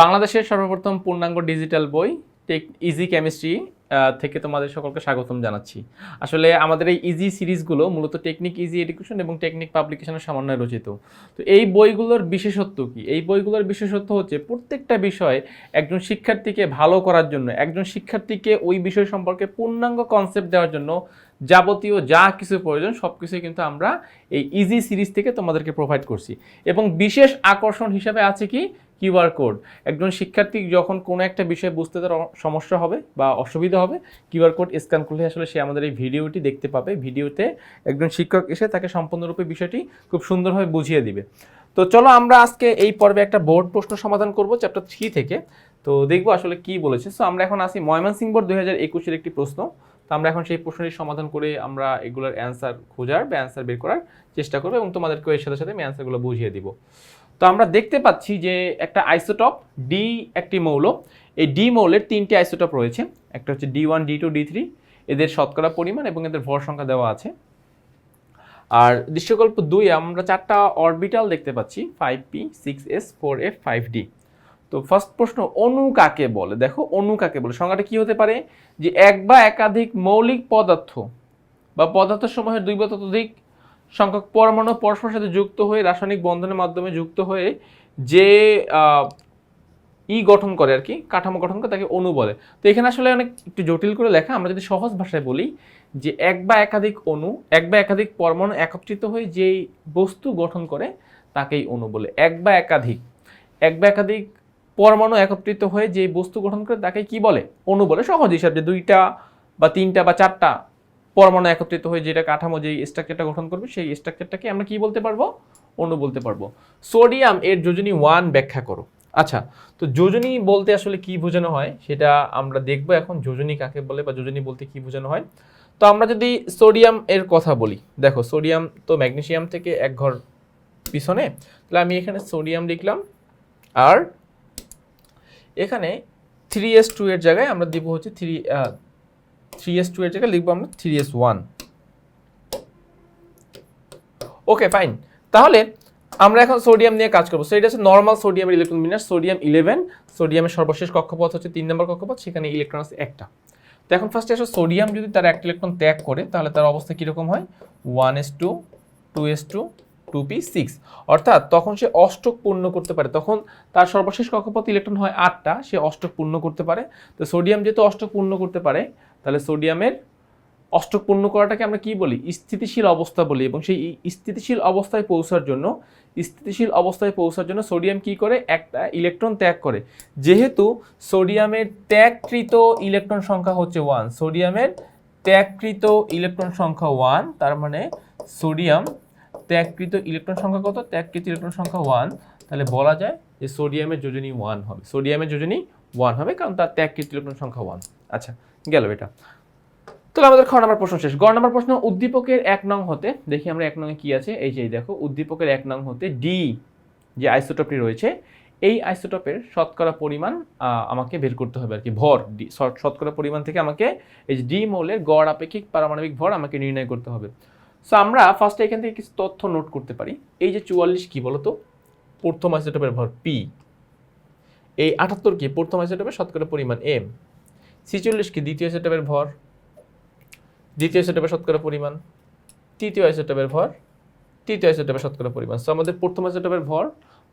বাংলাদেশের সর্বপ্রথম পূর্ণাঙ্গ ডিজিটাল বই, টেক ইজি কেমিস্ট্রি থেকে তোমাদের সকলকে স্বাগতম জানাচ্ছি। আসলে আমাদের এই ইজি সিরিজগুলো মূলত টেকনিক ইজি এডুকেশন এবং টেকনিক পাবলিকেশনের সমন্বয়ে রচিত। তো এই বইগুলোর বিশেষত্ব কি? এই বইগুলোর বিশেষত্ব হচ্ছে প্রত্যেকটা বিষয় একজন শিক্ষার্থীকে ভালো করার জন্য, একজন শিক্ষার্থীকে ওই বিষয় সম্পর্কে পূর্ণাঙ্গ কনসেপ্ট দেওয়ার জন্য যাবতীয় যা কিছু প্রয়োজন সব কিছুই কিন্তু আমরা এই ইজি সিরিজ থেকে তোমাদেরকে প্রোভাইড করছি। এবং বিশেষ আকর্ষণ হিসাবে আছে কি? QR code. একজন শিক্ষার্থী যখন কোনো একটা বিষয় বুঝতে তার সমস্যা হবে বা অসুবিধা হবে, কিউআর কোড স্ক্যান করলে আসলে সে আমাদের এই ভিডিওটি দেখতে পাবে। ভিডিওতে একজন শিক্ষক এসে তাকে সম্পূর্ণরূপে বিষয়টি খুব সুন্দরভাবে বুঝিয়ে দিবে। তো চলো আমরা আজকে এই পর্বে একটা বোর্ড প্রশ্ন সমাধান করব, চ্যাপ্টার থ্রি থেকে। তো দেখব আসলে কি বলেছে। সো আমরা এখন আসি ময়মনসিংহ বোর্ড দুই হাজার একুশের একটি প্রশ্ন। তো আমরা এখন সেই প্রশ্নটির সমাধান করে আমরা এগুলোর অ্যান্সার খোঁজার বা অ্যান্সার বের করার চেষ্টা করব এবং তোমাদেরকে এর সাথে সাথে আমি অ্যান্সারগুলো বুঝিয়ে দিব। তো আমরা দেখতে পাচ্ছি যে একটা আইসোটপ ডি একটি মৌল। এই ডি মৌলের তিনটি আইসোটপ রয়েছে। একটা হচ্ছে D one D two D three এদের শতকরা পরিমাণ এবং এদের ভর সংখ্যা দেওয়া আছে। আর দৃশ্যকল্প দুই, আমরা চারটা অরবিটাল দেখতে পাচ্ছি five P six S four F five D তো ফার্স্ট প্রশ্ন, অণু কাকে বলে? দেখো, অণু কাকে বলে? সংজ্ঞাটা কি হতে পারে? যে এক বা একাধিক মৌলিক পদার্থ বা পদার্থ সমূহের দুই বা ততোধিক সংখ্যক পরমাণু পরস্পরের সাথে যুক্ত হয়ে রাসায়নিক বন্ধনের মাধ্যমে যুক্ত হয়ে যে ই গঠন করে আর কি, কাঠামো গঠন করে তাকে অণু বলে। তো এখানে আসলে অনেক একটু জটিল করে লেখা, আমরা যদি সহজ ভাষায় বলি যে এক বা একাধিক অণু, এক বা একাধিক পরমাণু একত্রিত হয়ে যেই বস্তু গঠন করে তাকেই অণু বলে। এক বা একাধিক, এক বা একাধিক পরমাণু একত্রিত হয়ে যে বস্তু গঠন করে তাকে কি বলে? অণু বলে। সহজ হিসাব যে দুইটা বা তিনটা বা চারটা পরমাণু একত্রিত হয়ে যেটা কাঠামো যেই স্ট্রাকচারটা গঠন করবে, সেই স্ট্রাকচারটাকে আমরা কি বলতে পারব? অণু বলতে পারব। সোডিয়াম এর যোজনী ওয়ান ব্যাখ্যা করো। আচ্ছা তো যোজনী বলতে আসলে কি বোঝানো হয়? সেটা আমরা দেখব এখন, যোজনী কাকে বলে বা যোজনী বলতে কি বোঝানো হয়? তো আমরা যদি সোডিয়াম এর কথা বলি, দেখো সোডিয়াম তো ম্যাগনেসিয়াম থেকে এক ঘর পিছনে, তাহলে আমি এখানে সোডিয়াম লিখলাম, আর এখানে থ্রি এস টু এর জায়গায় আমরা দিব হচ্ছে থ্রি থ্রি এস টু এর জায়গায় লিখব আমরা three S one okay fine তাহলে আমরা এখন সোডিয়াম নিয়ে কাজ করব। সো এটা হচ্ছে নর্মাল সোডিয়ামের ইলেকট্রন বিন্যাস সোডিয়াম ইলেভেন সোডিয়ামের সর্বশেষ কক্ষপথ হচ্ছে তিন নম্বর কক্ষপথ, সেখানে ইলেকট্রন আছে একটা। তো এখন ফার্স্টে আসলে সোডিয়াম যদি তার একটা ইলেকট্রন ত্যাগ করে, তাহলে তার অবস্থা কীরকম হয়? One S two two S two two P six অর্থাৎ তখন সে অষ্টক পূর্ণ করতে পারে। তখন তার সর্বশেষ কক্ষপথ ইলেকট্রন হয় আটটা, সে অষ্টক পূর্ণ করতে পারে। তো সোডিয়াম যেহেতু অষ্টক পূর্ণ করতে পারে, তাহলে সোডিয়ামের অষ্টক পূর্ণ করাটাকে আমরা কি বলি? স্থিতিশীল অবস্থা বলি। এবং সেই স্থিতিশীল অবস্থায় পৌঁছার জন্য, স্থিতিশীল অবস্থায় পৌঁছার জন্য সোডিয়াম কি করে? একটা ইলেকট্রন ত্যাগ করে। যেহেতু সোডিয়ামের ত্যাগকৃত ইলেকট্রন সংখ্যা হচ্ছে ওয়ান সোডিয়ামের ত্যাগকৃত ইলেকট্রন সংখ্যা ওয়ান তার মানে সোডিয়াম ত্যাগকৃত ইলেকট্রন সংখ্যা কত? ত্যাগকৃত ইলেকট্রন সংখ্যা ওয়ান তাহলে বলা যায় যে সোডিয়ামের যোজনী ওয়ান হবে। সোডিয়ামের যোজনী ওয়ান হবে কারণ তার ত্যাগকৃত ইলেকট্রন সংখ্যা ওয়ান আচ্ছা গেল এটা। তাহলে আমাদের খ নম্বর প্রশ্ন শেষ। গ নম্বর প্রশ্ন, উদ্দীপকের এক নং হতে, দেখি আমরা এক নংয়ে কি আছে? এই যে দেখো, উদ্দীপকের এক নং হতে ডি যে আইসোটপটি রয়েছে, এই আইসোটপের শতকরা পরিমাণ আমাকে বের করতে হবে আর কি ভর। ডি শত- শতকরা পরিমাণ থেকে আমাকে, এই যে ডি মৌলের গড় আপেক্ষিক পারমাণবিক ভর আমাকে নির্ণয় করতে হবে। সো আমরা ফার্স্টে এখান থেকে কিছু তথ্য নোট করতে পারি এই যে চুয়াল্লিশ কি বলতো প্রথম আইসোটপের ভর পি এই আটাত্তর কি প্রথম আইসোটপের শতকরা পরিমাণ এম ছিচল্লিশ কি দ্বিতীয় আইসোটপের ভর দ্বিতীয় আইসোটপের শতকরা পরিমাণ তৃতীয় আইসোটপের ভর তৃতীয় আইসোটপের শতকরা পরিমাণ সো আমাদের প্রথম আইসোটপের ভর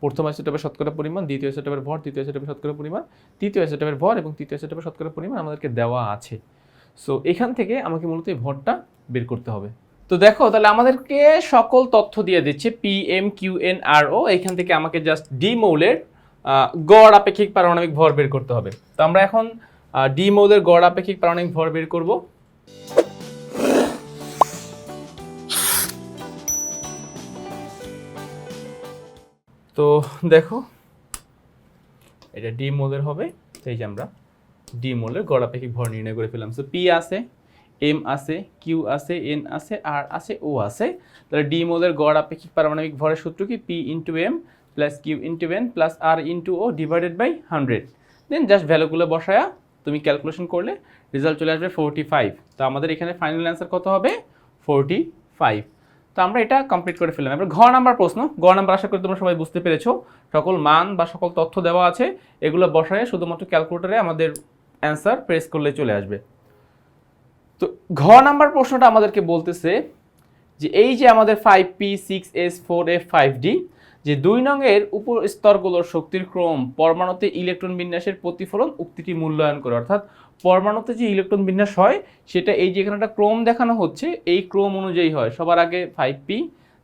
প্রথম আইসোটপের শতকরা পরিমাণ দ্বিতীয় আইসোটপের ভর তৃতীয় আইসোটপের শতকরা পরিমাণ তৃতীয় আইসোটপের ভর এবং তৃতীয় আইসোটপের শতকরা পরিমাণ আমাদেরকে দেওয়া আছে সো এখান থেকে আমাকে মূলত এই ভরটা বের করতে হবে তো দেখো, তাহলে আমাদেরকে সকল তথ্য দিয়ে দিচ্ছে P M Q N R O এখান থেকে আমাকে জাস্ট ডি মৌলের গড় আপেক্ষিক পারমাণবিক ভর বের করতে হবে। তো আমরা এখন ডি মৌলের গড় আপেক্ষিক পারমাণবিক ভর বের করব। তো দেখো, এটা ডি মোলের হবে সেই যে আমরা ডি মোলের গড় আপেক্ষিক ভর নির্ণয় করে ফেললাম। সো পি আছে এম আছে কিউ আছে এন আছে আর আছে ও আছে। তাহলে ডি মোলের গড় আপেক্ষিক পারমাণবিক ভরের সূত্র কি? P into M plus Q into N plus R into O divided by hundred then just ভ্যালুগুলো বসায়া তুমি ক্যালকুলেশন করলে রেজাল্ট চলে আসবে ফোরটি ফাইভ তো আমাদের এখানে ফাইনাল অ্যান্সার কত হবে? ফোরটি ফাইভ তো আমরা এটা কমপ্লিট করে ফেললাম। এবার ঘ নাম্বার প্রশ্ন। গ নাম্বার আশা করি তোমরা সবাই বুঝতে পেরেছ। সকল মান বা সকল তথ্য দেওয়া আছে। এগুলো বসায় শুধুমাত্র ক্যালকুলেটরে আমাদের অ্যান্সার প্রেস করলে চলে আসবে। তো ঘ নাম্বার প্রশ্নটা আমাদেরকে বলতেছে যে এই যে আমাদের five P six S four F five D যে দুই নংয়ের উপর স্তরগুলোর শক্তির ক্রম, পরমাণুতে ইলেকট্রন বিন্যাসের প্রতিফলন, উক্তিটি মূল্যায়ন করে। অর্থাৎ পরমাণুতে যে ইলেকট্রন বিন্যাস হয়, সেটা এই যে এখানে একটা ক্রম দেখানো হচ্ছে, এই ক্রম অনুযায়ী হয়। সবার আগে ফাইভ পি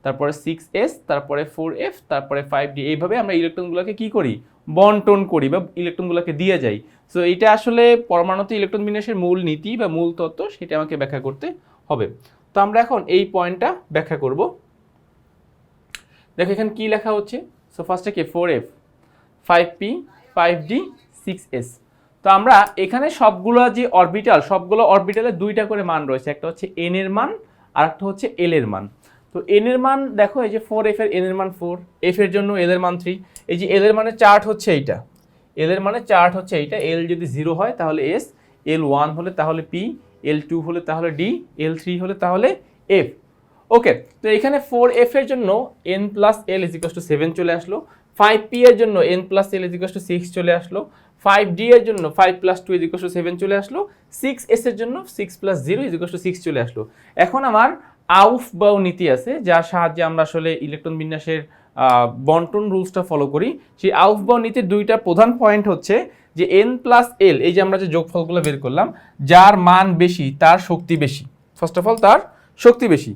তারপরে সিক্স এস তারপরে ফোর এফ তারপরে ফাইভ ডি এইভাবে আমরা ইলেকট্রনগুলোকে কী করি? বন্টন করি বা ইলেকট্রনগুলোকে দিয়ে যাই। সো এটা আসলে পরমাণুতে ইলেকট্রন বিন্যাসের মূল নীতি বা মূল তত্ত্ব, সেটা আমাকে ব্যাখ্যা করতে হবে। তো আমরা এখন এই পয়েন্টটা ব্যাখ্যা করব। দেখো, এখানে কি লেখা হচ্ছে? সো ফার্স্টে কি? Four F five P five D six S তো আমরা এখানে সবগুলো যে অরবিটাল সবগুলো অরবিটালে দুইটা করে মান রয়েছে। একটা হচ্ছে এন এর মান আর একটা হচ্ছে এল এর মান। তো এন এর মান দেখো, এই যে ফোর এফ এর এন এর মান ফোর এফ এর জন্য এল এর মান থ্রি এই যে এল এর মানে চার্ট হচ্ছে এইটা। এল এর মানে চার্ট হচ্ছে এইটা। এল যদি জিরো হয়, তাহলে এস এল ওয়ান হলে তাহলে পি এল টু হলে তাহলে ডি এল থ্রি হলে তাহলে এফ ওকে তো এখানে ফোর এফ এর জন্য এন প্লাস এল ইজিকাস টু সেভেন চলে আসলো। ফাইভ পি এর জন্য এন প্লাস এল ইজিকাস টু সিক্স চলে আসলো। ফাইভ ডি এর জন্য ফাইভ প্লাস টু ইজিকাস টু সেভেন চলে আসলো। সিক্স এস এর জন্য সিক্স প্লাস জিরো ইজিকাস টু সিক্স চলে আসলো। এখন আমার আউফ বাউ নীতি আছে, যার সাহায্যে আমরা আসলে ইলেকট্রন বিন্যাসের বন্টন রুলসটা ফলো করি। সেই আউফ বাউ নীতির দুইটা প্রধান পয়েন্ট হচ্ছে যে এন প্লাস এল এই যে আমরা যে যোগফলগুলো বের করলাম, যার মান বেশি, তার শক্তি বেশি। ফার্স্ট অফ অল তার শক্তি বেশি।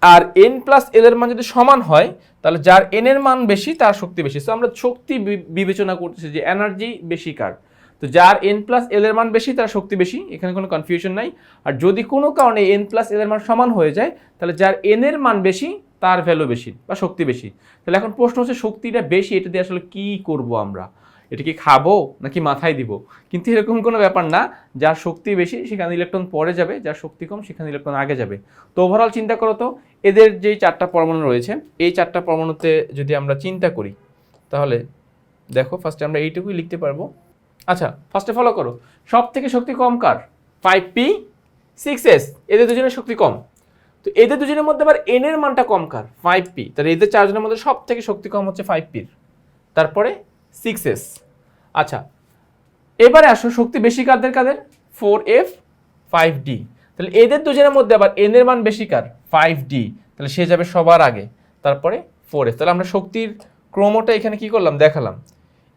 আর এন প্লাস এল এর মান যদি সমান হয়, তাহলে যার এন এর মান বেশি, তার শক্তি বেশি। সো আমরা শক্তি বি- বিবেচনা করতেছি যে এনার্জি বেশি কার। তো যার এন প্লাস এল এর মান বেশি, তার শক্তি বেশি, এখানে কোনো কনফিউশন নাই। আর যদি কোনো কারণে এন প্লাস এল এর মান সমান হয়ে যায়, তাহলে যার এন এর মান বেশি, তার ভ্যালু বেশি বা শক্তি বেশি। তাহলে এখন প্রশ্ন হচ্ছে, শক্তিটা বেশি, এটা দিয়ে আসলে কি করব আমরা? এটা কি খাব নাকি মাথায় দিব? কিন্তু এরকম কোনো ব্যাপার না, যার শক্তি বেশি, সেখানে ইলেকট্রন পরে যাবে, যার শক্তি কম, সেখানে ইলেকট্রন আগে যাবে। তো ওভারঅল চিন্তা করো তো, এদের যেই চারটা পরমাণু রয়েছে, এই চারটা পরমাণুতে যদি আমরা চিন্তা করি, তাহলে দেখো ফার্স্টে আমরা এইটুকুই লিখতে পারব। আচ্ছা ফার্স্টে ফলো করো। সব থেকে শক্তি কম কার? ফাইভ পি সিক্স এস এদের দুজনের শক্তি কম। তো এদের দুজনের মধ্যে আবার এন এর মানটা কম কার? ফাইভ পি তাহলে এদের চারজনের মধ্যে সব থেকে শক্তি কম হচ্ছে ফাইভ পির তারপরে সিক্স এস আচ্ছা এবারে আসো শক্তি বেশি কাদের কাদের? ফোর এফ ফাইভ ডি তাহলে এদের দুজনের মধ্যে আবার এন এর মান বেশি কার? ফাইভ ডি তাহলে সে যাবে সবার আগে। তারপরে ফোর এফ তাহলে আমরা শক্তির ক্রমটা এখানে কি করলাম? দেখালাম।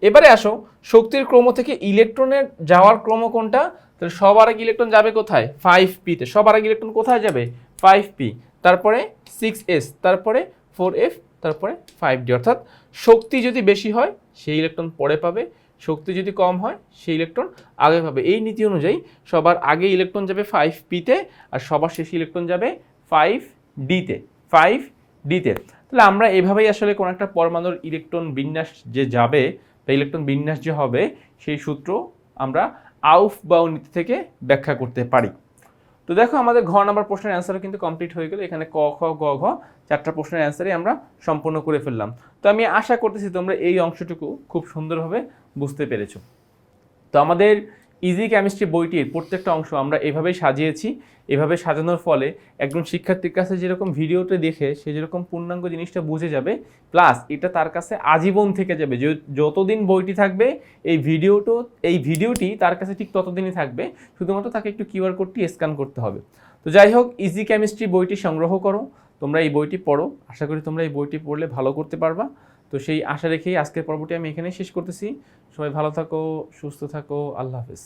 এবারে আসো, শক্তির ক্রম থেকে ইলেকট্রনের যাওয়ার ক্রম কোনটা? তাহলে সবার আগে ইলেকট্রন যাবে কোথায়? ফাইভ পিতে সবার আগে ইলেকট্রন কোথায় যাবে? ফাইভ পি তারপরে সিক্স এস তারপরে ফোর এফ তারপরে ফাইভ ডি অর্থাৎ শক্তি যদি বেশি হয়, সেই ইলেকট্রন পরে পাবে। শক্তি যদি কম হয়, সেই ইলেকট্রন আগে পাবে। এই নীতি অনুযায়ী সবার আগে ইলেকট্রন যাবে ফাইভ পিতে আর সবার শেষে ইলেকট্রন যাবে ফাইভ ডিতে ফাইভ ডিতে তাহলে আমরা এভাবেই আসলে কোনো একটা পরমাণুর ইলেকট্রন বিন্যাস যে যাবে বা ইলেকট্রন বিন্যাস যে হবে, সেই সূত্র আমরা আউফ বাউ নীতি থেকে ব্যাখ্যা করতে পারি। তো দেখো আমাদের ঘ নাম্বার প্রশ্নের অ্যান্সারও কিন্তু কমপ্লিট হয়ে গেল। এখানে ক, খ, গ, ঘ চারটা প্রশ্নের অ্যান্সারই আমরা সম্পূর্ণ করে ফেললাম। তো আমি আশা করতেছি তোমরা এই অংশটুকু খুব সুন্দরভাবে বুঝতে পেরেছ। তো আমাদের ইজি কেমিস্ট্রি বইটির প্রত্যেকটা অংশ আমরা এভাবেই সাজিয়েছি। এভাবে সাজানোর ফলে একজন শিক্ষার্থীর কাছে যেরকম ভিডিওটা দেখে সে যেরকম পূর্ণাঙ্গ জিনিসটা বুঝে যাবে প্লাস এটা তার কাছে আজীবন থেকে যাবে। যতদিন বইটি থাকবে, এই ভিডিওটো এই ভিডিওটি তার কাছে ঠিক ততদিনই থাকবে। শুধুমাত্র তাকে একটু কিউআর কোডটি স্ক্যান করতে হবে। তো যাই হোক ইজি কেমিস্ট্রি বইটি সংগ্রহ করো। তোমরা এই বইটি পড়ো। আশা করি তোমরা এই বইটি পড়লে ভালো করতে পারবা। তো সেই আশা রেখেই আজকের পর্বটি আমি এখানে শেষ করতেছি। সবাই ভালো থাকো, সুস্থ থাকো, আল্লাহ হাফেজ।